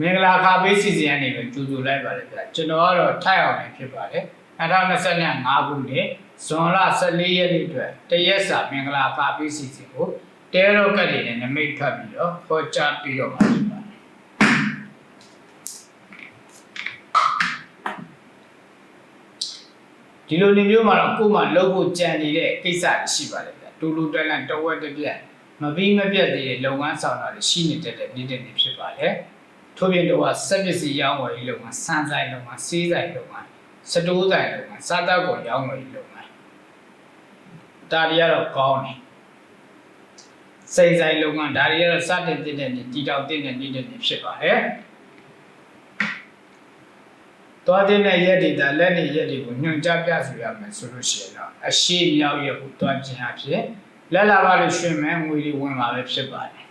မင်္ဂလာခါပေးစီစဉ်အနေနဲ့ကြိုဆိုလိုက်ပါတယ်ဗျာကျွန်တော်ကတော့ထိုက်အောင်နေဖြစ်ပါတယ်2025ခုနှစ်ဇွန်လ14ရက်နေ့အတွက်တရက်စာမင်္ဂလာခါပေးစီစဉ်ကိုတဲရောကတ်တွေနဲ့နမိတ်ဖတ်ပြီးတော့ဟောကြားပြီးတော့မှာဖြစ်ပါတယ်ဒီလိုနေမျိုးမှာတော့ကိုယ်မှလုပ်ဖို့ကြံနေတဲ့ကိစ္စတွေရှိပါတယ်ဗျာတူလူတက်လန့်တဝက်တစ်ပြက်မပြီးမပြတ်သေးတဲ့လုပ်ငန်းဆောင်တာတွေရှိနေတဲ့နေ့တစ်နေ့ဖြစ်ပါတယ် ထို့ပြင်တော့စက်ပစ္စည်းရောင်းဝယ်ရေးလုပ်ငန်းစမ်းဆိုင်လုပ်ငန်းစီးဆိုင်လုပ်ငန်းစတိုးဆိုင်လုပ်ငန်းစားတောက်ကိုရောင်းဝယ်ရေးလုပ်ငန်းဒါတွေကတော့ကောင်းတယ်စိတ်ဆိုင်လုပ်ငန်းဒါတွေကတော့စတင်တင်တဲ့နေ့တည်တောက်တင်တဲ့နေ့တွေဖြစ်ပါတယ်သွားတဲ့ရက်တွေဒါလက်နေရက်တွေကိုညွှန်ကြားပြဆိုရမယ်ဆိုလို့ရှိရင်တော့အရှိမြောက်ရက်ကိုတွားခြင်းအဖြစ်လက်လာပါလို့ရှင်မဲငွေတွေဝင်มาပဲဖြစ်ပါတယ်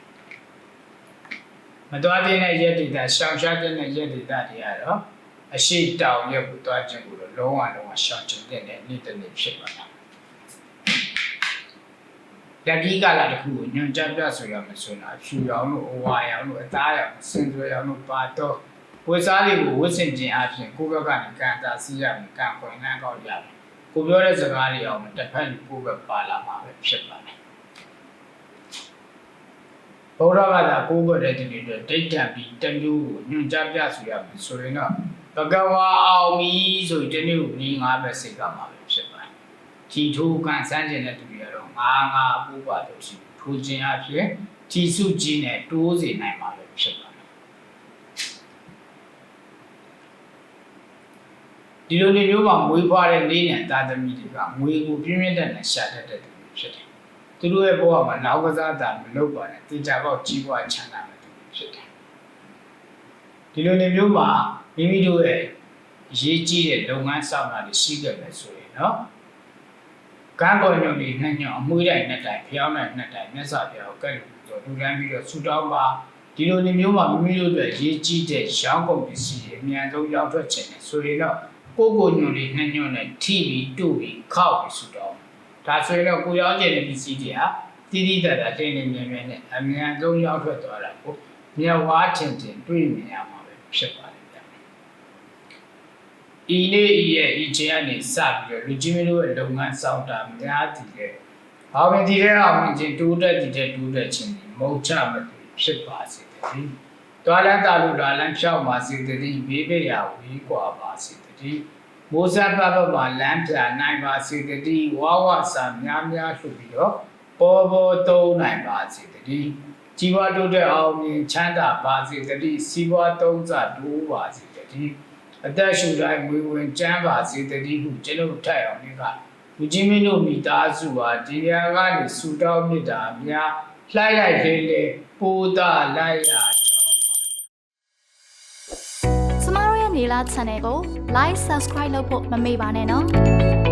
မတော်တဲ့နဲ့ရက်ဒေတာရှောင်ရှားတဲ့နဲ့ရက်ဒေတာတွေကတော့အရှိတောင်ရက်ကိုတွားခြင်းကိုတော့လုံးဝလုံးဝရှောင်ကျင်တဲ့နေ့တစ်နေ့ဖြစ်ပါလားလက်ဒီကလာတစ်ခုကိုညွန်ကြပြဆိုရမယ်ဆိုတော့ဖြူရောင်လို့အဝါရောင်လို့အသားရောင်စင်သွေးရောင်လို့ပါတော့ဝတ်စားလေးကိုဝတ်ဆင်ခြင်းအပြင်ကိုယ့်ဘက်ကနေကန်တာစီးရမယ်ကန်ခွင်နှမ်းကောက်ရမယ်ကိုပြောတဲ့စကားတွေအောင်တစ်ဖက်ကိုယ့်ဘက်ပါလာမှာပဲဖြစ်ပါတယ် ဘုရားဘာသာကိုးကွယ်တဲ့သူတွေအတွက်ဒိဋ္ဌံပြီးတမျိုးကိုညွှန်ကြားပြဆိုရမယ်ဆိုရင်တော့ဘဂဝါအောင်ပြီဆိုရင်တနေ့ကိုဒီငါးပဲစိတ်ကမှာပဲဖြစ်ပါတယ်။ဒီထိုးကန်စမ်းကျင်တဲ့သူတွေကတော့ငါးငါးပူပါလို့ရှိထိုးခြင်းအဖြစ်ဒီစုကြီးနဲ့တိုးစေနိုင်မှာပဲဖြစ်ပါတယ်။ဒီလိုနေမျိုးမှာမွေးဖွားတဲ့လေးနဲ့သားသမီးတွေကငွေကိုပြင်းပြင်းထန်ထန်ရှာတတ်တဲ့သူတွေဖြစ်တယ်။ သူတို့ရဲ့ဘဝမှာနောက်ကစားတာမလုပ်ပါနဲ့တင်ကြပေါက်ကြီးပွားချမ်းသာမယ်သူဖြစ်တယ်ဒီလိုနေမျိုးမှာမိမိတို့ရဲ့အရေးကြီးတဲ့လုပ်ငန်းဆောင်တာတွေရှိခဲ့မယ်ဆိုရင်နော်ကံပေါ်ညုံတွေနှံ့ညောင်အမွှေးတိုင်းနှစ်တိုင်းဖျောင်းတဲ့နှစ်တိုင်းမြတ်စွာဘုရားကိုကဲ့လို့လူလန်းပြီးတော့ဆူတောင်းပါဒီလိုနေမျိုးမှာမိမိတို့အတွက်ရေးကြီးတဲ့ရောင်းကုန်ပစ္စည်းတွေအများဆုံးရောက်ထွက်ခြင်းနဲ့ဆိုရင်တော့ကိုယ့်ကိုယ်ညုံတွေနှံ့ညောင်နဲ့ထိပြီးတူပြီးခောက်ပြီးဆူတောင်း ဒါဆိုရင်တော့ကိုရောင်းကျင်တဲ့ပစ္စည်းတွေဟာတိတိတတ်တာတင်းနေမြဲမြဲနဲ့အမြန်ဆုံးရောက်ထွက်သွားတာကိုမြဝါထင်ထင်တွေ့မြင်ရမှာပဲဖြစ်ပါတယ်ဗျာ။ဤနေ့ဤရဲ့ဤချိန်ကနေစပြီးတော့လူကြီးမျိုးတို့ရဲ့လုပ်ငန်းဆောင်တာများတည်တဲ့ဘာဝင်ဒီတဲ့အောင်ချင်းတိုးတက်ဒီတဲ့တိုးတက်ခြင်းမဟုတ်ချမတူဖြစ်ပါစေတည်း။တွာလန်တာလူတွာလန်ဖြောက်ပါစေတည်းဘေးဘေးရာဝေးကွာပါစေတည်း။ မိုးစားပတ်ပတ်မှာလမ်းပြနိုင်ပါစေတည်းဝါဝစာများများလှူပြီးတော့ပေါ်ပေါ်သုံးနိုင်ပါစေတည်းជីវတိုးတက်အောင်မြင်ချမ်းသာပါစေတည်းစီးပွားသုံးစားတိုးပါစေတည်းအသက်ရှူတိုင်းဝေဝင်ကျမ်းပါစေတည်းဟုကျွန်ုပ်ထိုက်အောင်ဒီကလူကြီးမင်းတို့မိသားစုဟာဒီနေရာကနေဆူတောင်းမြစ်တာများလှိုက်လိုက်လေးလေးပိုးတာလိုက်ရ ကျမတို့ရဲ့နေလာ channel ကို like subscribe လုပ်ဖို့မမေ့ပါနဲ့နော်